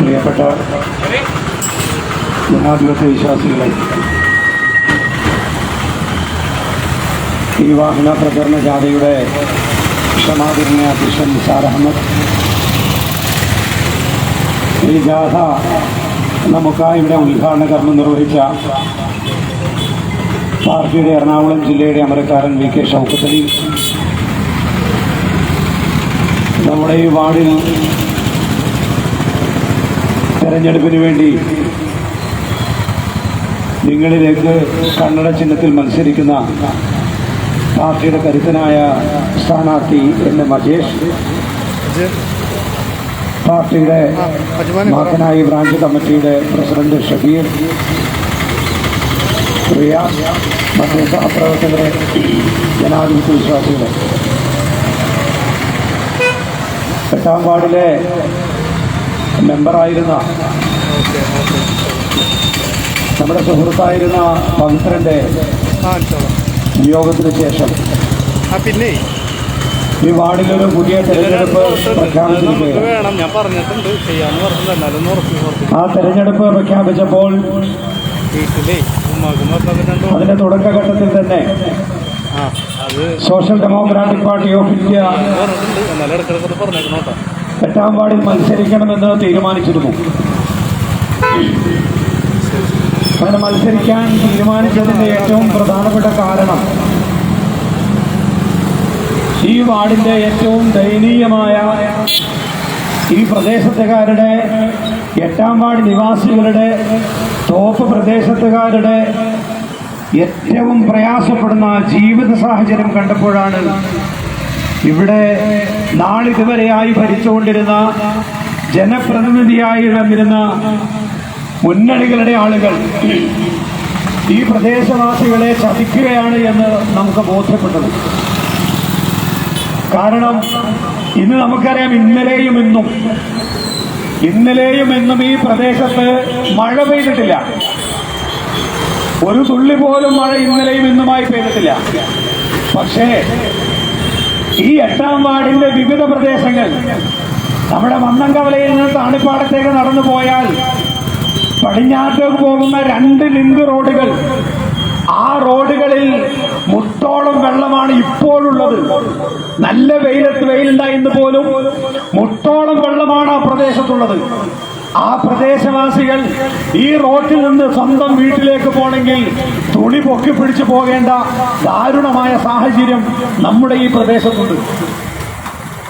പ്രിയപ്പെട്ട ജനാധിപത്യ വിശ്വാസികളെ ഈ വാഹന പ്രചരണ ജാഥയുടെ ക്ഷമാതിരിഞ്ഞ അധ്യക്ഷൻ നിസാർ അഹമ്മദ്. ഈ ജാഥ നമുക്കായി ഇവിടെ ഉദ്ഘാടന കർമ്മം നിർവഹിച്ച പാർട്ടിയുടെ എറണാകുളം ജില്ലയുടെ അമരക്കാരൻ വി കെ ഷൗക്കത്തലി. നമ്മുടെ ഈ വാർഡിൽ തെരഞ്ഞെടുപ്പിന് വേണ്ടി നിങ്ങളിലേക്ക് കണ്ണട ചിഹ്നത്തിൽ മത്സരിക്കുന്ന പാർട്ടിയുടെ കരുത്തനായ സ്ഥാനാർത്ഥി എൻ മഹേഷ് പാർട്ടിയുടെ മാക്കനായി ബ്രാഞ്ച് കമ്മിറ്റിയുടെ പ്രസിഡന്റ് ഷബീർ. പ്രിയ മറ്റു സഹപ്രവർത്തകരെ ജനാധിപത്യ വിശ്വാസികളെ. എട്ടാം വാർഡിലെ മെമ്പറായിരുന്ന നമ്മുടെ സുഹൃത്തായിരുന്ന ചോളാം വിയോഗത്തിന് ശേഷം പിന്നെ? ഈ വാർഡിലൊരു പുതിയ തെരഞ്ഞെടുപ്പ് പ്രഖ്യാപിച്ചിട്ടുണ്ട് പ്രഖ്യാപിച്ചിരിക്കുകയാണ്. ആ തെരഞ്ഞെടുപ്പ് പ്രഖ്യാപിച്ചപ്പോൾ അതിന്റെ തുടക്കഘട്ടത്തിൽ തന്നെ social democratic party of India എട്ടാം വാർഡിൽ മത്സരിക്കണമെന്ന് തീരുമാനിച്ചിരുന്നു. അങ്ങനെ മത്സരിക്കാൻ തീരുമാനിച്ചതിന്റെ ഏറ്റവും പ്രധാനപ്പെട്ട കാരണം ഈ വാർഡിന്റെ ഏറ്റവും ദയനീയമായ ഈ പ്രദേശത്തുകാരുടെ എട്ടാം വാർഡ് നിവാസികളുടെ തോപ്പ് പ്രദേശത്തുകാരുടെ ഏറ്റവും പ്രയാസപ്പെടുന്ന ജീവിത സാഹചര്യം കണ്ടപ്പോഴാണ് ഇവിടെ നാളിതുവരെയായി ഭരിച്ചുകൊണ്ടിരുന്ന ജനപ്രതിനിധിയായി വന്നിരുന്ന മുന്നണികളുടെ ആളുകൾ ഈ പ്രദേശവാസികളെ ചതിക്കുകയാണ് എന്ന് നമുക്ക് ബോധ്യപ്പെട്ടത്. കാരണം ഇന്ന് നമുക്കറിയാം ഇന്നലെയും ഇന്നും ഇന്നലെയും ഇന്നും ഈ പ്രദേശത്ത് മഴ പെയ്തിട്ടില്ല. ഒരു തുള്ളി പോലും മഴ ഇന്നലെയും ഇന്നുമായി പെയ്തിട്ടില്ല. പക്ഷേ ഈ എട്ടാം വാർഡിന്റെ വിവിധ പ്രദേശങ്ങൾ. നമ്മുടെ മന്നങ്കവലയിൽ നിന്ന് താണിപ്പാടത്തേക്ക് നടന്നു പോയാൽ പടിഞ്ഞാറ്റേക്ക് പോകുന്ന രണ്ട് ലിങ്ക് റോഡുകൾ ആ റോഡുകളിൽ മുട്ടോളം വെള്ളമാണ് ഇപ്പോഴുള്ളത്. നല്ല വെയിലത്ത് വെയിലുണ്ടായിരുന്നു പോലും മുട്ടോളം വെള്ളമാണ് ആ പ്രദേശത്തുള്ളത്. ആ പ്രദേശവാസികൾ ഈ റോട്ടിൽ നിന്ന് സ്വന്തം വീട്ടിലേക്ക് പോകണമെങ്കിൽ തുണി പൊക്കി പിടിച്ചു പോകേണ്ട ദാരുണമായ സാഹചര്യം നമ്മുടെ ഈ പ്രദേശത്തുണ്ട്.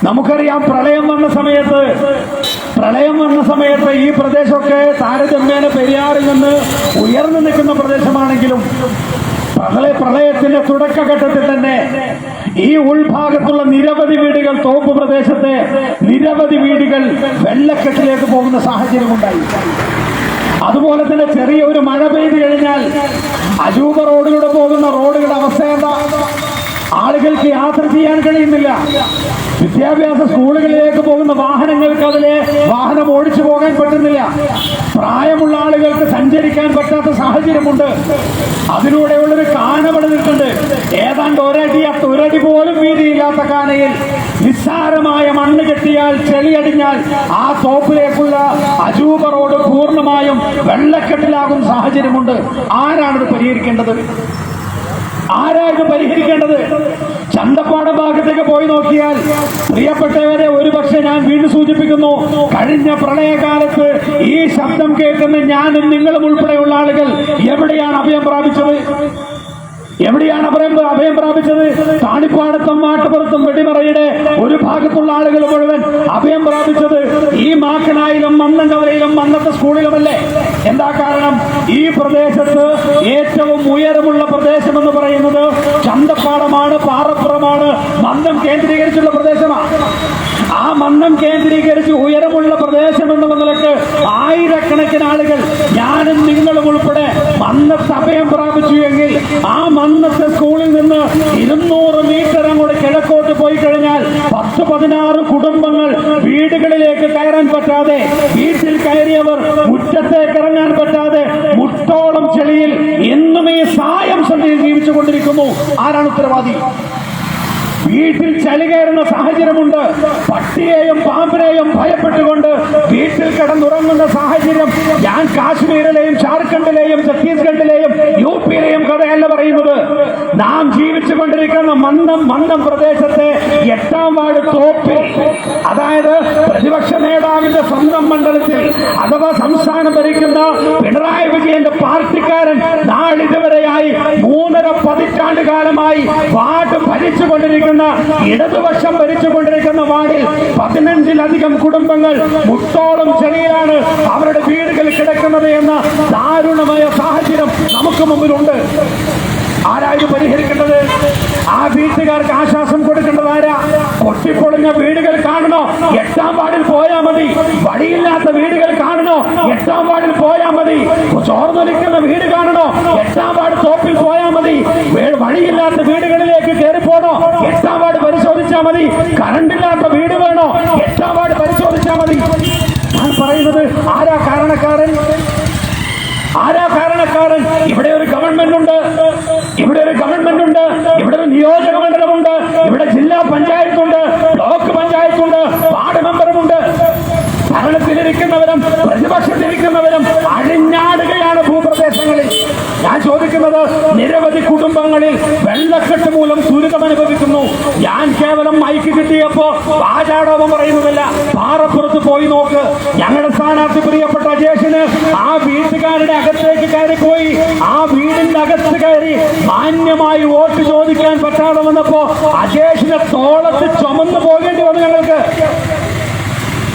നമുക്കറിയാം പ്രളയം വന്ന സമയത്ത് പ്രളയം വന്ന സമയത്ത് ഈ പ്രദേശമൊക്കെ താരതമ്യേന പെരിയാറിൽ നിന്ന് ഉയർന്നു നിൽക്കുന്ന പ്രദേശമാണെങ്കിലും പ്രളയ പ്രളയത്തിന്റെ തുടക്കഘട്ടത്തിൽ തന്നെ ഈ ഉൾഭാഗത്തുള്ള നിരവധി വീടുകൾ തോപ്പ് പ്രദേശത്തെ നിരവധി വീടുകൾ വെള്ളക്കെട്ടിലേക്ക് പോകുന്ന സാഹചര്യമുണ്ടായി അതുപോലെ തന്നെ ചെറിയ ഒരു മഴ പെയ്തു കഴിഞ്ഞാൽ അജൂബ റോഡിലൂടെ പോകുന്ന റോഡുകളുടെ അവസ്ഥ എന്താ? ആളുകൾക്ക് യാത്ര ചെയ്യാൻ കഴിയുന്നില്ല. വിദ്യാഭ്യാസ സ്കൂളുകളിലേക്ക് പോകുന്ന വാഹനങ്ങൾക്ക് അതിലെ വാഹനം ഓടിച്ചു പോകാൻ പറ്റുന്നില്ല. പ്രായമുള്ള ആളുകൾക്ക് സഞ്ചരിക്കാൻ പറ്റാത്ത സാഹചര്യമുണ്ട്. അതിലൂടെയുള്ളൊരു കാന നിൽക്കുന്നുണ്ട്. ഏതാണ്ട് ഒരടി തുരടി പോലും വീതിയില്ലാത്ത കാനയിൽ നിസ്സാരമായ മണ്ണ് കെട്ടിയാൽ ചെളിയടിഞ്ഞാൽ ആ തോപ്പിലേക്കുള്ള അജൂബ റോഡ് പൂർണമായും വെള്ളക്കെട്ടിലാകുന്ന സാഹചര്യമുണ്ട്. ആരാണിത് പരിഹരിക്കേണ്ടത്? ആരായിരുന്നു പരിഹരിക്കേണ്ടത്? ചന്തപ്പാട ഭാഗത്തേക്ക് പോയി നോക്കിയാൽ പ്രിയപ്പെട്ടവരെ ഒരുപക്ഷെ ഞാൻ വീണ്ടും സൂചിപ്പിക്കുന്നു കഴിഞ്ഞ പ്രളയകാലത്ത് ഈ ശബ്ദം കേൾക്കുന്ന ഞാനും നിങ്ങളും ഉൾപ്പെടെയുള്ള ആളുകൾ എവിടെയാണ് അഭയം പ്രാപിച്ചത്? എവിടെയാണ് അഭയം അഭയം പ്രാപിച്ചത്? താണിപ്പാടത്തും മാട്ടുപുറത്തും വെടിമറയുടെ ഒരു ഭാഗത്തുള്ള ആളുകൾ മുഴുവൻ അഭയം പ്രാപിച്ചത് ഈ മാക്കനായിലും മന്നങ്കവരയിലും അന്നത്തെ സ്കൂളിലുമല്ലേ? എന്താ കാരണം? ഈ പ്രദേശത്ത് ഏറ്റവും ഉയരമുള്ള പ്രദേശം എന്ന് പറയുന്നത് ചന്തപ്പാടമാണ് പാറപ്പുറമാണ്. മന്ദം കേന്ദ്രീകരിച്ചുള്ള പ്രദേശമാണ് ആ മന്ദം കേന്ദ്രീകരിച്ച് ഉയരമുള്ള പ്രദേശം എന്ന നിലയ്ക്ക് ആയിരക്കണക്കിന് ആളുകൾ ഞാനും നിങ്ങളും ഉൾപ്പെടെ മന്നത്ത് അഭയം പ്രാപിച്ചു എങ്കിൽ ആ മന്നത്തെ സ്കൂളിൽ നിന്ന് ഇരുന്നൂറ് മീറ്റർ അങ്ങോട്ട് കിഴക്കോട്ട് പോയി കഴിഞ്ഞാൽ പത്ത് പതിനാറ് കുടുംബങ്ങൾ വീടുകളിലേക്ക് കയറാൻ പറ്റാതെ വീട്ടിൽ കയറിയവർ മുറ്റത്തേക്ക് ഇറങ്ങാൻ പറ്റാതെ മുട്ടോളം ചെളിയിൽ എന്നും ഈ സായം സന്ധ്യയിൽ ജീവിച്ചു കൊണ്ടിരിക്കുന്നു. ആരാണ് ഉത്തരവാദി? വീട്ടിൽ ചളി കയറുന്ന സാഹചര്യമുണ്ട്. പട്ടിയെയും പാമ്പിനെയും ഭയപ്പെട്ടുകൊണ്ട് വീട്ടിൽ കിടന്നുറങ്ങുന്ന സാഹചര്യം ഞാൻ കാശ്മീരിലെയും ജാർഖണ്ഡിലെയും ഛത്തീസ്ഗഡിലെയും യു പിയിലെയും കഥയല്ല പറയുന്നത്. നാം ജീവിച്ചു കൊണ്ടിരിക്കുന്ന മന്ദം മന്ദം പ്രദേശത്തെ എട്ടാം വാർഡ് തോപ്പിൽ അതായത് പ്രതിപക്ഷ നേതാവിന്റെ സ്വന്തം മണ്ഡലത്തിൽ അഥവാ സംസ്ഥാനം ഭരിക്കുന്ന പിണറായി വിജയന്റെ പാർട്ടിക്കാരൻ നാളിതുവരെയായി മൂന്നര പതിറ്റാണ്ട് കാലമായി വാർഡ് ഭരിച്ചുകൊണ്ടിരിക്കുന്ന ഇടതുപക്ഷം ഭരിച്ചുകൊണ്ടിരിക്കുന്ന വാർഡിൽ പതിനഞ്ചിലധികം കുടുംബങ്ങൾ മുട്ടോളം ചെളിയിലാണ് അവരുടെ വീടുകളിൽ കിടക്കുന്നത് എന്ന ദാരുണമായ സാഹചര്യം നമുക്ക് മുമ്പിലുണ്ട്. ആരായത് പരിഹരിക്കേണ്ടത്? ആ വീട്ടുകാർക്ക് ആശ്വാസം കൊടുക്കേണ്ടത് ആരാ? പൊട്ടിപ്പൊളിഞ്ഞ വീടുകൾ കാണണോ? എട്ടാം വാർഡിൽ പോയാ മതി. വഴിയില്ലാത്ത വീടുകൾ കാണണോ? എട്ടാം വാർഡിൽ പോയാ മതി. ചോർന്നൊലിക്കുന്ന വീട് കാണണോ? എട്ടാം വാർഡ് തോപ്പിൽ പോയാ മതി. വഴിയില്ലാത്ത വീടുകളിലേക്ക് കയറി പോണോ? എട്ടാം വാർഡ് പരിശോധിച്ചാ മതി. കറണ്ടില്ലാത്ത വീട് വേണോ? എട്ടാം വാർഡ് പരിശോധിച്ചാ മതി. ഞാൻ പറയുന്നത് ആരാ കാരണക്കാരൻ? ആരാ കാരണക്കാരൻ? ഇവിടെ ഒരു ഗവൺമെന്റ് ഉണ്ട്. ഇവിടെ ഒരു ഗവൺമെന്റ് ഉണ്ട്. ഇവിടെ ഒരു നിയോജക മണ്ഡലമുണ്ട് ഇവിടെ ജില്ലാ പഞ്ചായത്ത് പഞ്ചായത്തുണ്ട് ബ്ലോക്ക് പഞ്ചായത്തുണ്ട് വാർഡ് മെമ്പറുമുണ്ട് ഭരണത്തിലിരിക്കുന്നവരും പ്രതിപക്ഷത്തിരിക്കുന്നവരും അഴിഞ്ഞാട് ചോദിക്കുന്നത് നിരവധി കുടുംബങ്ങളിൽ വെള്ളക്കെട്ട് മൂലം ദുരിതം അനുഭവിക്കുന്നു. ഞാൻ കേവലം മൈക്ക് കിട്ടിയപ്പോ വാചാടോപം പറയുന്നതല്ല. പാറപ്പുറത്ത് പോയി നോക്ക്. ഞങ്ങളുടെ സ്ഥാനാർത്ഥി പ്രിയപ്പെട്ട അജേഷിന് ആ വീട്ടുകാരുടെ അകത്തേക്ക് പോയി. ആ വീടിന്റെ അകത്ത് കയറി മാന്യമായി വോട്ട് ചോദിക്കാൻ പറ്റാതെ വന്നപ്പോ അജേഷിനെ തോളത്ത് ചുമന്നു പോകേണ്ടി വന്നു ഞങ്ങൾക്ക്.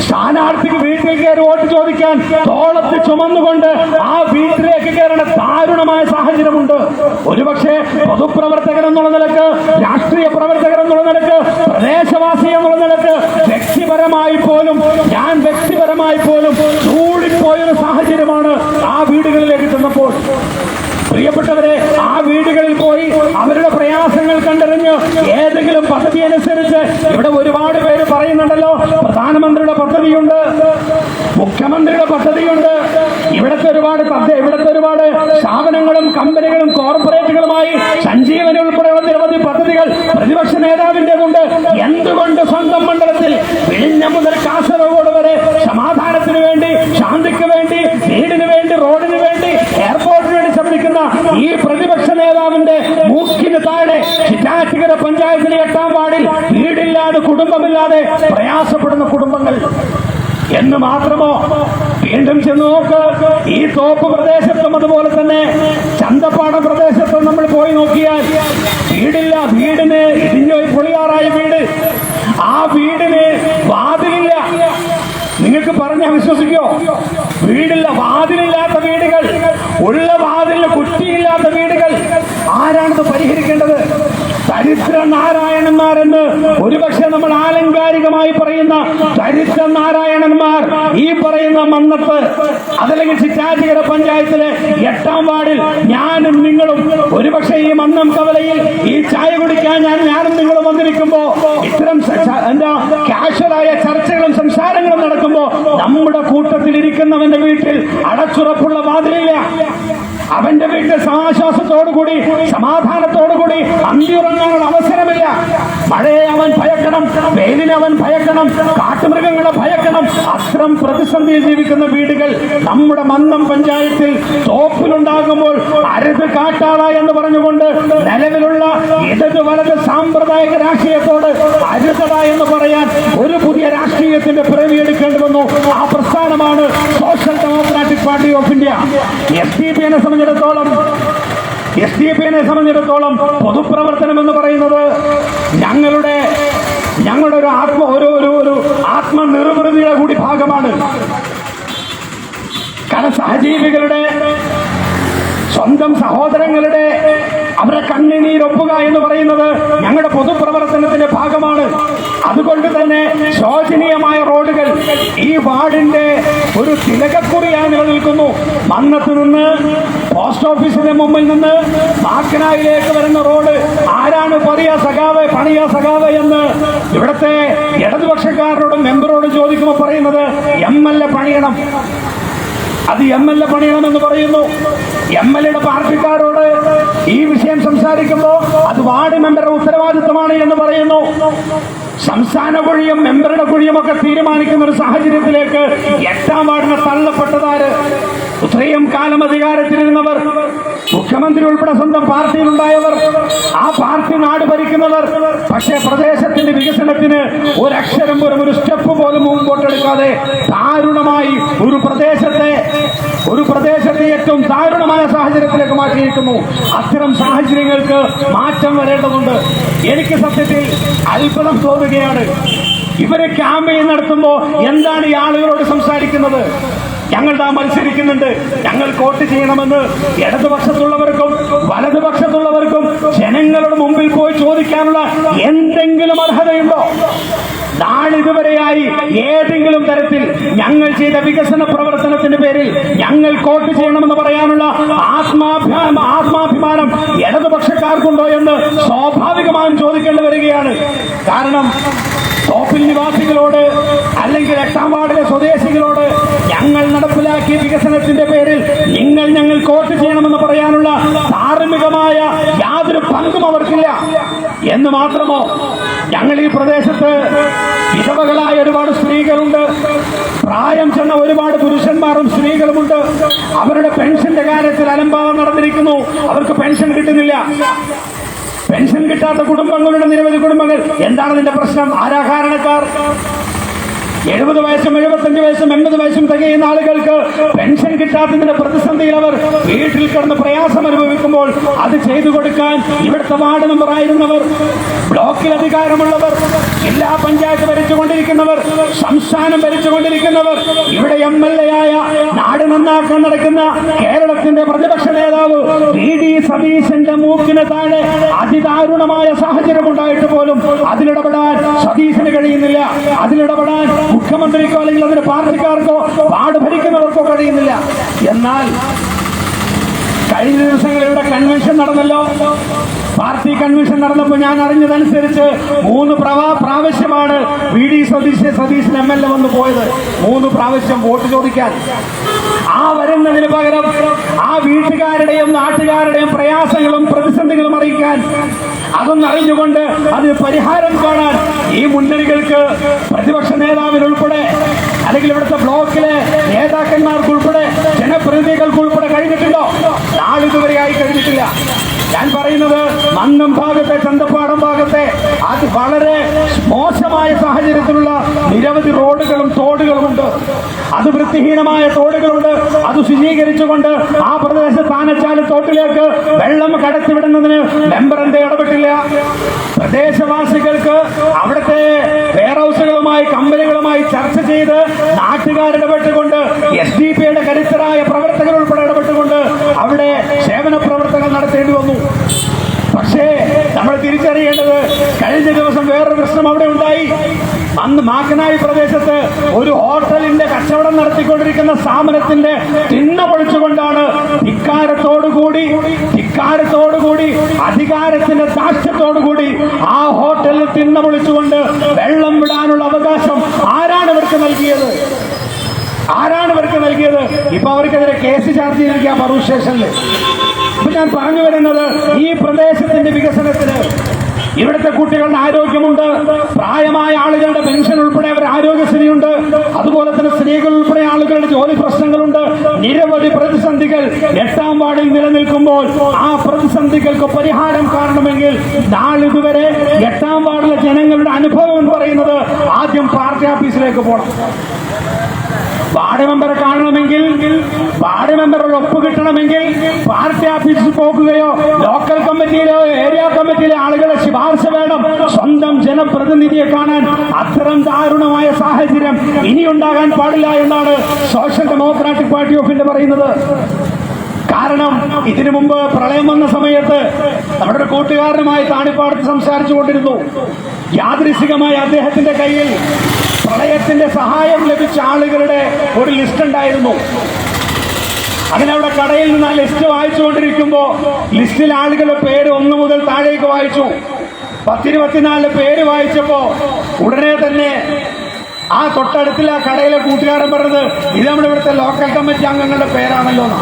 സ്ഥാനാർത്ഥിക്ക് വീട്ടിൽ കയറി വോട്ട് ചോദിക്കാൻ തോളത്ത് ചുമന്നുകൊണ്ട് ആ വീട്ടിലേക്ക് കയറുന്ന ദാരുണമായ സാഹചര്യമുണ്ട്. ഒരുപക്ഷെ പൊതുപ്രവർത്തകർ എന്നുള്ള നിലയ്ക്ക് രാഷ്ട്രീയ പ്രവർത്തകർ എന്നുള്ള നിലയ്ക്ക് പ്രദേശവാസി എന്നുള്ള നിലയ്ക്ക് വ്യക്തിപരമായി പോലും ഞാൻ വ്യക്തിപരമായി പോലും ചൂടിപ്പോയൊരു സാഹചര്യമാണ് ആ വീടുകളിലേക്ക് ചെന്നപ്പോൾ. പ്രിയപ്പെട്ടവരെ ആ വീടുകളിൽ പോയി അവരുടെ പ്രയാസങ്ങൾ കണ്ടറിഞ്ഞ് ഏതെങ്കിലും പദ്ധതി അനുസരിച്ച് ഇവിടെ ഒരുപാട് പേര് പറയുന്നുണ്ടല്ലോ. പ്രധാനമന്ത്രിയുടെ പദ്ധതിയുണ്ട്. മുഖ്യമന്ത്രിയുടെ പദ്ധതിയുണ്ട്. ഇവിടുത്തെ ഒരുപാട് ഇവിടത്തെ ഒരുപാട് സ്ഥാപനങ്ങളും കമ്പനികളും കോർപ്പറേറ്റുകളുമായി സഞ്ജീവനി ഉൾപ്പെടെയുള്ള നിരവധി പദ്ധതികൾ പ്രതിപക്ഷ നേതാവിന്റെതുണ്ട്. എന്തുകൊണ്ട് സ്വന്തം മണ്ഡലത്തിൽ വിഴിഞ്ഞ മുതൽ ചിറ്റാറ്റുകര പഞ്ചായത്തിലെ എട്ടാം വാർഡിൽ വീടില്ലാതെ കുടുംബമില്ലാതെ പ്രയാസപ്പെടുന്ന കുടുംബങ്ങൾ. എന്ന് മാത്രമോ? വീണ്ടും ചെന്ന് നോക്ക്. ഈ തോപ്പ് പ്രദേശത്തും അതുപോലെ തന്നെ ചന്തപ്പാട പ്രദേശത്തും നമ്മൾ പോയി നോക്കിയാൽ വീടില്ല വീടിന് ഇടിഞ്ഞോ പൊളിയാറായ വീട്. ആ വീടിന് വാതിലില്ല. നിങ്ങൾക്ക് പറഞ്ഞാൽ വിശ്വസിക്കോ? വീടില്ല വാതിലില്ലാത്ത വീടുകൾ. ഉള്ള വാതിലിന് കുറ്റിയില്ലാത്ത വീടുകൾ. ആരാണിത് പരിഹരിക്കേണ്ടത്? ദരിദ്ര നാരായണന്മാരെന്ന് ഒരുപക്ഷെ നമ്മൾ ആലങ്കാരികമായി പറയുന്ന ചരിത്ര നാരായണന്മാർ ഈ പറയുന്ന മണ്ണത്ത് അതല്ലെങ്കിൽ ചിറ്റാറ്റുകര പഞ്ചായത്തിലെ എട്ടാം വാർഡിൽ ഞാനും നിങ്ങളും ഒരുപക്ഷെ ഈ മന്നം കവലയിൽ ഈ ചായ കുടിക്കാൻ ഞാൻ ഞാനും നിങ്ങളും വന്നിരിക്കുമ്പോ ഇത്തരം എന്താ കാഷ്വലായ ചർച്ചകളും സംസാരങ്ങളും നടക്കുമ്പോ നമ്മുടെ കൂട്ടത്തിൽ ഇരിക്കുന്നവന്റെ വീട്ടിൽ അടച്ചുറപ്പുള്ള വാതിലില്ല. അവന്റെ വീട്ടിൽ സമാശ്വാസത്തോടുകൂടി സമാധാനത്തോടുകൂടി അന്തിയുറങ്ങാനുള്ള അവസരമില്ല. മഴയെ അവൻ ഭയക്കണം വെയിലിനെ അവൻ ഭയക്കണം കാട്ടുമൃഗങ്ങളെ ഭയക്കണം. അത്രം പ്രതിസന്ധിയിൽ ജീവിക്കുന്ന വീടുകൾ നമ്മുടെ മന്നം പഞ്ചായത്തിൽ തോപ്പിലുണ്ടാകുമ്പോൾ അരുത് കാട്ടാള എന്ന് പറഞ്ഞുകൊണ്ട് നിലവിലുള്ള ഇടത് വലത് സാമ്പ്രദായിക രാഷ്ട്രീയത്തോട് അരുതട എന്ന് പറയാൻ ഒരു പുതിയ രാഷ്ട്രീയത്തിന്റെ പിറവി എടുക്കേണ്ടി വന്നു. ആ പ്രസ്ഥാനമാണ് social party of India S D P എന്നെ സംബന്ധിച്ചിടത്തോളം എസ് ഡി പി എന്നെ സംബന്ധിച്ചിടത്തോളം പൊതുപ്രവർത്തനം എന്ന് പറയുന്നത് ഞങ്ങളുടെ ഞങ്ങളുടെ ഒരു ആത്മ ഒരു ഒരു ഒരു ആത്മനിർവൃതിയുടെ കൂടി ഭാഗമാണ്. കാരണം സഹജീവികളുടെ സ്വന്തം സഹോദരങ്ങളുടെ അവരെ കണ്ണിനീരൊപ്പുക എന്ന് പറയുന്നത് ഞങ്ങളുടെ പൊതുപ്രവർത്തനത്തിന്റെ ഭാഗമാണ്. അതുകൊണ്ട് തന്നെ ശോചനീയമായ റോഡുകൾ ഈ വാർഡിന്റെ ഒരു തിലകക്കുറിയായി നിലനിൽക്കുന്നു. മന്നത്ത് നിന്ന് പോസ്റ്റ് ഓഫീസിന്റെ മുമ്പിൽ നിന്ന് മാക്കനായിലേക്ക് വരുന്ന റോഡ് ആരാണ് പറയാ സഖാവ് പണിയ സഖാവ് എന്ന് ഇവിടുത്തെ ഇടതുപക്ഷക്കാരനോടും മെമ്പറോടും ചോദിക്കുമ്പോൾ പറയുന്നത് എം എൽ എ പണിയണം. അത് എം എൽ എ പണിയണമെന്ന് പറയുന്നു. എം എൽ എയുടെ പാർട്ടിക്കാരോട് ഈ വിഷയം സംസാരിക്കുമ്പോൾ അത് വാർഡ് മെമ്പറുടെ ഉത്തരവാദിത്തമാണ് എന്ന് പറയുന്നു. സംസ്ഥാന കുഴിയും മെമ്പറുടെ കുഴിയും ഒക്കെ തീരുമാനിക്കുന്ന ഒരു സാഹചര്യത്തിലേക്ക് എട്ടാം വാർഡിനെ തള്ളപ്പെട്ടതാര്? ഇത്രയും കാലം അധികാരത്തിലിരുന്നവർ മുഖ്യമന്ത്രി ഉൾപ്പെടെ സ്വന്തം പാർട്ടിയിലുണ്ടായവർ ആ പാർട്ടി നാട് ഭരിക്കുന്നവർ പക്ഷേ പ്രദേശത്തിന്റെ വികസനത്തിന് ഒരക്ഷരം പോലും ഒരു സ്റ്റെപ്പ് പോലും മുമ്പോട്ടെടുക്കാതെ ദാരുണമായി ഒരു പ്രദേശത്തെ ഒരു പ്രദേശത്തെ ഏറ്റവും ദാരുണമായ സാഹചര്യത്തിലേക്ക് മാറ്റിയിരിക്കുന്നു. അത്തരം സാഹചര്യങ്ങൾക്ക് മാറ്റം വരേണ്ടതുണ്ട്. എനിക്ക് സത്യത്തിൽ അത്ഭുതം തോന്നുകയാണ്. ഇവരെ ക്യാമ്പയിൻ നടത്തുമ്പോൾ എന്താണ് ഈ ആളുകളോട് സംസാരിക്കുന്നത്? ഞങ്ങൾ താ മത്സരിക്കുന്നുണ്ട്. ഞങ്ങൾ വോട്ട് ചെയ്യണമെന്ന് ഇടതുപക്ഷത്തുള്ളവർക്കും വലതുപക്ഷത്തുള്ളവർക്കും ജനങ്ങളുടെ മുമ്പിൽ പോയി ചോദിക്കാനുള്ള എന്തെങ്കിലും അർഹതയുണ്ടോ? നാളിതുവരെയായി ഏതെങ്കിലും തരത്തിൽ ഞങ്ങൾ ചെയ്ത വികസന പ്രവർത്തനത്തിന്റെ പേരിൽ ഞങ്ങൾ കോട്ട് ചെയ്യണമെന്ന് പറയാനുള്ള ആത്മാഭിമാനം ആത്മാഭിമാനം ഇടതുപക്ഷക്കാർക്കുണ്ടോ എന്ന് സ്വാഭാവികമായും ചോദിക്കേണ്ടി വരികയാണ്. കാരണം തോപ്പിൽ നിവാസികളോട് അല്ലെങ്കിൽ എട്ടാം വാർഡിലെ സ്വദേശികളോട് ഞങ്ങൾ നടപ്പിലാക്കിയ വികസനത്തിന്റെ പേരിൽ നിങ്ങൾ ഞങ്ങൾ കോർട്ട് ചെയ്യണമെന്ന് പറയാനുള്ള ധാർമ്മികമായ യാതൊരു പങ്കും അവർക്കില്ല. എന്ന് മാത്രമോ ഞങ്ങൾ ഈ പ്രദേശത്ത് വിധവകളായ ഒരുപാട് സ്ത്രീകളുണ്ട്. പ്രായം ചെന്ന ഒരുപാട് പുരുഷന്മാരും സ്ത്രീകളുമുണ്ട്. അവരുടെ പെൻഷന്റെ കാര്യത്തിൽ അലംഭാവം നടന്നിരിക്കുന്നു. അവർക്ക് പെൻഷൻ കിട്ടുന്നില്ല. പെൻഷൻ കിട്ടാത്ത കുടുംബങ്ങളുടെ നിരവധി കുടുംബങ്ങൾ. എന്താണ് നിന്റെ പ്രശ്നം? ആരാ കാരണക്കാർ? എഴുപത് വയസ്സും എഴുപത്തഞ്ച് വയസ്സും എൺപത് വയസ്സും തികയുന്ന ആളുകൾക്ക് പെൻഷൻ കിട്ടാത്തതിന്റെ പ്രതിസന്ധിയിൽ അവർ വീട്ടിൽ കിടന്ന് പ്രയാസം അനുഭവിക്കുമ്പോൾ അത് ചെയ്തു കൊടുക്കാൻ ഇവിടുത്തെ വാർഡ് മെമ്പർ ആയിരുന്നവർ ബ്ലോക്കിൽ അധികാരമുള്ളവർ ജില്ലാ പഞ്ചായത്ത് ഭരിച്ചുകൊണ്ടിരിക്കുന്നവർ സംസ്ഥാനം ഭരിച്ചുകൊണ്ടിരിക്കുന്നവർ ഇവിടെ എം എൽ എ ആയ നാട് നന്നാക്കാൻ നടക്കുന്ന കേരളത്തിന്റെ പ്രതിപക്ഷ നേതാവ് വി ഡി സതീശന്റെ മൂക്കിന് താഴെ അതിദാരുണമായ സാഹചര്യം ഉണ്ടായിട്ട് പോലും അതിലിടപെടാൻ സതീശന് കഴിയുന്നില്ല. അതിലിടപെടാൻ മുഖ്യമന്ത്രിക്കോ അല്ലെങ്കിൽ അതിന് പാർട്ടിക്കാർക്കോ പാട് ഭരിക്കുന്നവർക്കോ കഴിയുന്നില്ല. എന്നാൽ കഴിഞ്ഞ ദിവസങ്ങളിൽ ഇവിടെ കൺവെൻഷൻ നടന്നല്ലോ. പാർട്ടി കൺവെൻഷൻ നടന്നപ്പോൾ ഞാൻ അറിഞ്ഞതനുസരിച്ച് മൂന്ന് പ്രവാ പ്രാവശ്യമാണ് V D Satheesh Satheesan M L A വന്ന് പോയത്. മൂന്ന് പ്രാവശ്യം വോട്ട് ചോദിക്കാൻ. ആ വരുന്നതിന് പകരം ആ വീട്ടുകാരുടെയും നാട്ടുകാരുടെയും പ്രയാസങ്ങളും പ്രതിസന്ധികളും അറിയിക്കാൻ അതൊന്നും അറിഞ്ഞുകൊണ്ട് അതിന് പരിഹാരം കാണാൻ ഈ മുന്നണികൾക്ക് പ്രതിപക്ഷ നേതാവിനുൾപ്പെടെ അല്ലെങ്കിൽ ഇവിടുത്തെ ബ്ലോക്കിലെ നേതാക്കന്മാർക്കുൾപ്പെടെ ജനപ്രതിനിധികൾക്കുൾപ്പെടെ കഴിഞ്ഞിട്ടുണ്ടോ? നാളിതുവരെയായി കഴിഞ്ഞിട്ടില്ല. ഞാൻ പറയുന്നത് മന്നം ഭാഗത്തെ ചന്തപ്പാടം ഭാഗത്തെ അത് വളരെ മോശമായ സാഹചര്യത്തിലുള്ള നിരവധി റോഡുകളും തോടുകളുമുണ്ട്. അത് വൃത്തിഹീനമായ തോടുകളുണ്ട്. അത് ശുചീകരിച്ചുകൊണ്ട് ആ പ്രദേശത്ത് ആനച്ചാൽ തോട്ടിലേക്ക് വെള്ളം കടത്തിവിടുന്നതിന് മെമ്പർ ഇടപെട്ടില്ല. പ്രദേശവാസികൾക്ക് അവിടുത്തെ വെയർ ഹൗസുകളുമായി കമ്പനികളുമായി ചർച്ച ചെയ്ത് നാട്ടുകാരിടപെട്ടുകൊണ്ട് എസ് ഡി പിയുടെ കരുത്തരായ പ്രവർത്തകർ ഉൾപ്പെടെ ഇടപെട്ടുകൊണ്ട് അവിടെ സേവന പ്രവർത്തനം നടത്തേണ്ടി വന്നു പക്ഷേ നമ്മൾ തിരിച്ചറിയേണ്ടത് കഴിഞ്ഞ ദിവസം വേറൊരു പ്രശ്നം അവിടെ ഉണ്ടായി. അന്ന് മാക്കനായി പ്രദേശത്ത് ഒരു ഹോട്ടലിന്റെ കച്ചവടം നടത്തിക്കൊണ്ടിരിക്കുന്ന സ്ഥാപനത്തിന്റെ തിണ്ണ പൊളിച്ചുകൊണ്ടാണ് ധിക്കാരത്തോടുകൂടി ധിക്കാരത്തോടുകൂടി അധികാരത്തിന്റെ സാക്ഷ്യത്തോടുകൂടി ആ ഹോട്ടലിൽ തിണ്ണ പൊളിച്ചുകൊണ്ട് വെള്ളം വിടാനുള്ള അവകാശം ആരാണ് ഇവർക്ക് നൽകിയത്? ആരാണ് ഇവർക്ക് നൽകിയത്? ഇപ്പൊ അവർക്കെതിരെ കേസ് ചാർജ് ചെയ്തിരിക്കുക പറൂ സ്റ്റേഷനിൽ ഇപ്പൊ ഞാൻ പറഞ്ഞു വരുന്നത് ഈ പ്രദേശത്തിന്റെ വികസനത്തിന് ഇവിടുത്തെ കുട്ടികളുടെ ആരോഗ്യമുണ്ട്. പ്രായമായ ആളുകളുടെ പെൻഷൻ ഉൾപ്പെടെ അവരുടെ ആരോഗ്യസ്ഥിതിയുണ്ട്. അതുപോലെ തന്നെ സ്ത്രീകൾ ഉൾപ്പെടെ ആളുകളുടെ ജോലി പ്രശ്നങ്ങളുണ്ട്. നിരവധി പ്രതിസന്ധികൾ എട്ടാം വാർഡിൽ നിലനിൽക്കുമ്പോൾ ആ പ്രതിസന്ധികൾക്ക് പരിഹാരം കാണണമെങ്കിൽ നാളിതുവരെ എട്ടാം വാർഡിലെ ജനങ്ങളുടെ അനുഭവം എന്ന് പറയുന്നത് ആദ്യം പാർട്ടി ഓഫീസിലേക്ക് പോകണം വാർഡ് മെമ്പറെ കാണണമെങ്കിൽ വാർഡ് മെമ്പറുടെ ഒപ്പ് കിട്ടണമെങ്കിൽ പാർട്ടി ഓഫീസിൽ പോകുകയോ ലോക്കൽ കമ്മിറ്റിയിലോ ഏരിയ കമ്മിറ്റിയിലെ ആളുകളെ ശുപാർശ വേണം. സ്വന്തം ജനപ്രതിനിധിയെ കാണാൻ അത്തരം ദാരുണമായ സാഹചര്യം ഇനി ഉണ്ടാകാൻ പാടില്ല എന്നാണ് social democratic party of India പറയുന്നത്. കാരണം ഇതിനു മുമ്പ് പ്രളയം വന്ന സമയത്ത് നമ്മുടെ ഒരു കൂട്ടുകാരനുമായി താണിപ്പാടത്ത് സംസാരിച്ചു കൊണ്ടിരുന്നു യാദൃശികമായി അദ്ദേഹത്തിന്റെ കയ്യിൽ പ്രളയത്തിന്റെ സഹായം ലഭിച്ച ആളുകളുടെ ഒരു ലിസ്റ്റ് ഉണ്ടായിരുന്നു. അതിനവിടെ കടയിൽ നിന്ന് ആ ലിസ്റ്റ് വായിച്ചുകൊണ്ടിരിക്കുമ്പോൾ ലിസ്റ്റിൽ ആളുകളുടെ പേര് ഒന്ന് മുതൽ താഴേക്ക് വായിച്ചു. പത്തിരുപത്തിനാലിന് പേര് വായിച്ചപ്പോ ഉടനെ തന്നെ ആ തൊട്ടടുത്തുള്ള ആ കടയിലെ കൂട്ടുകാരൻ പറഞ്ഞത് ഇത് നമ്മുടെ ഇവിടുത്തെ ലോക്കൽ കമ്മിറ്റി അംഗങ്ങളുടെ പേരാണല്ലോ എന്നാ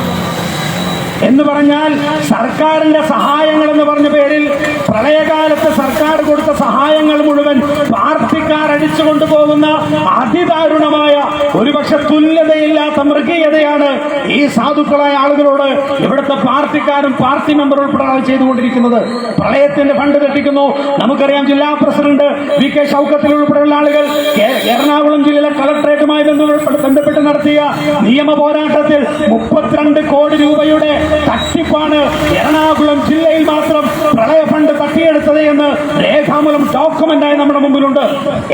എന്ന് പറഞ്ഞാൽ സർക്കാരിന്റെ സഹായങ്ങൾ എന്ന് പറഞ്ഞ പേരിൽ പ്രളയകാലത്ത് സർക്കാർ കൊടുത്ത സഹായങ്ങൾ മുഴുവൻ പാർട്ടിക്കാർ അടിച്ചു കൊണ്ടുപോകുന്ന അതിദാരുണമായ ഒരുപക്ഷെ തുല്യതയില്ലാത്ത മൃഗീയതയാണ് ഈ സാധുക്കളായ ആളുകളോട് ഇവിടുത്തെ പാർട്ടിക്കാരും പാർട്ടി മെമ്പർ ഉൾപ്പെടെ ചെയ്തുകൊണ്ടിരിക്കുന്നത്. പ്രളയത്തിന്റെ ഫണ്ട് തെറ്റിക്കുന്നു. നമുക്കറിയാം ജില്ലാ പ്രസിഡന്റ് വി കെ ഷൗക്കത്തിൽ ഉൾപ്പെടെയുള്ള ആളുകൾ എറണാകുളം ജില്ലയിലെ കളക്ടറേറ്റുമായി ബന്ധപ്പെട്ട് നടത്തിയ നിയമ പോരാട്ടത്തിൽ മുപ്പത്തിരണ്ട് കോടി രൂപയുടെ തട്ടിപ്പാണ് എറണാകുളം ജില്ലയിൽ മാത്രം പ്രളയ ഫണ്ട് തട്ടിയെടുത്തത് എന്ന് രേഖാമൂലം ഡോക്യുമെന്റായി നമ്മുടെ മുമ്പിലുണ്ട്.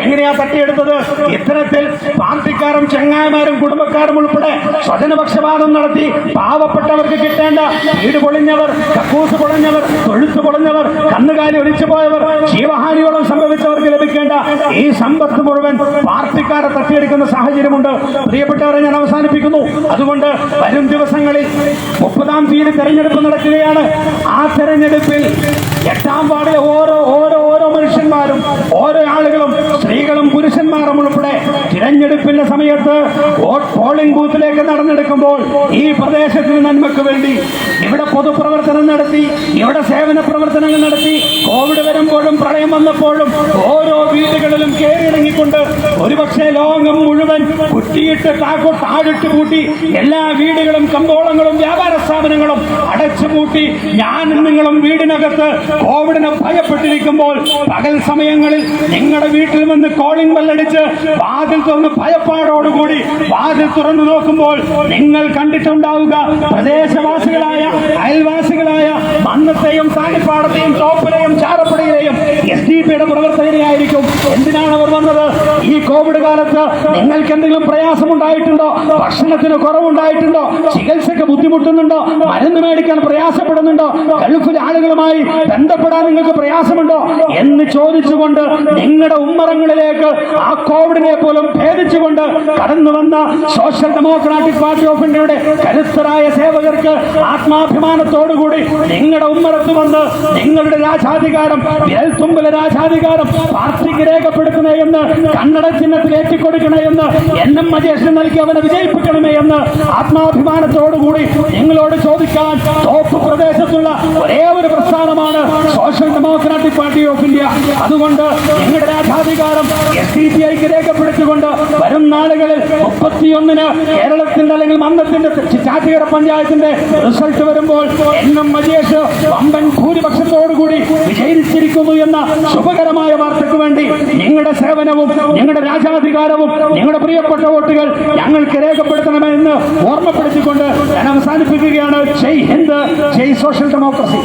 എങ്ങനെയാ തട്ടിയെടുത്തത്? ഇത്തരത്തിൽ പാർട്ടിക്കാരും ചെങ്ങായമാരും കുടുംബക്കാരും ഉൾപ്പെടെ സ്വജനപക്ഷപാതം നടത്തി പാവപ്പെട്ടവർക്ക് കിട്ടേണ്ട വീട് പൊളിഞ്ഞവർ കക്കൂസ് പൊളിഞ്ഞവർ തൊഴുത്ത് പൊളിഞ്ഞവർ കന്നുകാലി ഒലിച്ചു പോയവർ ജീവഹാനിയോളം സംഭവിച്ചവർക്ക് ലഭിക്കേണ്ട ഈ സമ്പത്ത് മുഴുവൻ പാർട്ടിക്കാരെ തട്ടിയെടുക്കുന്ന സാഹചര്യമുണ്ട്. പ്രിയപ്പെട്ടവരെ ഞാൻ അവസാനിപ്പിക്കുന്നു. അതുകൊണ്ട് വരും ദിവസങ്ങളിൽ മുപ്പതാം തീയതി തെരഞ്ഞെടുപ്പ് നടക്കുകയാണ്. ആ തെരഞ്ഞെടുപ്പിൽ എട്ടാം വാർഡിലെ ഓരോ ഓരോ മനുഷ്യന്മാരും ഓരോ ആളുകളും സ്ത്രീകളും പുരുഷന്മാരും ഉൾപ്പെടെ തിരഞ്ഞെടുപ്പിന്റെ സമയത്ത് പോളിംഗ് ബൂത്തിലേക്ക് നടന്നെടുക്കുമ്പോൾ ഈ പ്രദേശത്തിന് നന്മയ്ക്ക് വേണ്ടി ഇവിടെ പൊതുപ്രവർത്തനം നടത്തി ഇവിടെ സേവന പ്രവർത്തനങ്ങൾ നടത്തി കോവിഡ് വരുമ്പോഴും പ്രളയം വന്നപ്പോഴും ഓരോ വീടുകളിലും കയറിയിറങ്ങിക്കൊണ്ട് ഒരുപക്ഷെ ലോകം മുഴുവൻ കുറ്റിയിട്ട് താക്കോ താഴിട്ട് കൂട്ടി എല്ലാ വീടുകളും കമ്പോളങ്ങളും വ്യാപാര സ്ഥാപനങ്ങളും അടച്ചുപൂട്ടി ഞാനും നിങ്ങളും വീടിനകത്ത് കോവിഡിനെ ഭയപ്പെട്ടിരിക്കുമ്പോൾ പകൽ സമയങ്ങളിൽ നിങ്ങളുടെ വീട്ടിൽ വന്ന് കോളിംഗ് ബെല്ലടിച്ച് വാതിൽ തുറന്ന് ഭയപ്പാടോടുകൂടി വാതിൽ തുറന്നു നോക്കുമ്പോൾ നിങ്ങൾ കണ്ടിട്ടുണ്ടാവുക പ്രദേശവാസികളായ അയൽവാസികളായ മന്നത്തെയും താണിപ്പാടത്തെയും ചോപ്പനെയും ചാരപ്പടിയിലെയും എസ് ഡി പിയുടെ പ്രവർത്തകരെയായിരിക്കും എന്തിനാണ് അവർ വന്നത്? ഈ കോവിഡ് കാലത്ത് നിങ്ങൾക്ക് എന്തെങ്കിലും പ്രയാസമുണ്ടായിട്ടുണ്ടോ? ഭക്ഷണത്തിന് കുറവുണ്ടായിട്ടുണ്ടോ? ചികിത്സയ്ക്ക് ബുദ്ധിമുട്ടുന്നുണ്ടോ? മരുന്ന് മേടിക്കാൻ പ്രയാസപ്പെടുന്നുണ്ടോ? ഗൾഫിലെ ആളുകളുമായി ബന്ധപ്പെടാൻ നിങ്ങൾക്ക് പ്രയാസമുണ്ടോ? എന്ന് ചോദിച്ചുകൊണ്ട് നിങ്ങളുടെ ഉമ്മറങ്ങളിലേക്ക് ആ കോവിഡിനെ പോലും ഭേദിച്ചുകൊണ്ട് കടന്നു വന്ന സോഷ്യൽ ഡെമോക്രാറ്റിക് പാർട്ടി ഓഫ് ഇന്ത്യയുടെ കരുത്തരായ സേവകർക്ക് ആത്മാഭിമാനത്തോടുകൂടി നിങ്ങളുടെ ഉമ്മറത്ത് വന്ന് നിങ്ങളുടെ രാജാധികാരം വിരൽത്തുമ്പിലെ രാജാധികാരം പാർട്ടിക്ക് രേഖപ്പെടുത്തണേ എന്ന് കന്നഡ ചിഹ്നത്തിൽ ഏറ്റിക്കൊടുക്കണേ എന്ന് എൻ എം മജേഷിന് നൽകി അവനെ വിജയിപ്പിക്കണമേ എന്ന് ആത്മാഭിമാനത്തോടുകൂടി നിങ്ങളോട് ചോദിക്കാൻ തോപ്പ് പ്രദേശത്തുള്ള ഒരേ ഒരു പ്രസ്ഥാനമാണ് social democratic party of India. അതുകൊണ്ട് നിങ്ങളുടെ രാജാധികാരം എസ് ഡി പി ഐക്ക് രേഖപ്പെടുത്തിക്കൊണ്ട് വരും നാളുകളിൽ മുപ്പത്തിയൊന്നിന് കേരളത്തിന്റെ അല്ലെങ്കിൽ മന്ദത്തിന്റെ ചാറ്റുകര പഞ്ചായത്തിന്റെ റിസൾട്ട് വരുമ്പോൾ എൻ എം മജേഷ് വമ്പൻ ഭൂരിപക്ഷത്തോടുകൂടി വിജയിച്ചിരിക്കുന്നു എന്ന ശുഭകരമായ വാർത്തയ്ക്ക് വേണ്ടി നിങ്ങളുടെ സേവനവും നിങ്ങളുടെ രാജാധികാരവും നിങ്ങളുടെ പ്രിയപ്പെട്ട വോട്ടുകൾ ഞങ്ങൾക്ക് രേഖപ്പെടുത്തണമെന്ന് ഓർമ്മപ്പെടുത്തിക്കൊണ്ട് ഞാൻ അവസാനിപ്പിക്കുകയാണ്. Jai Hind Jai social democracy.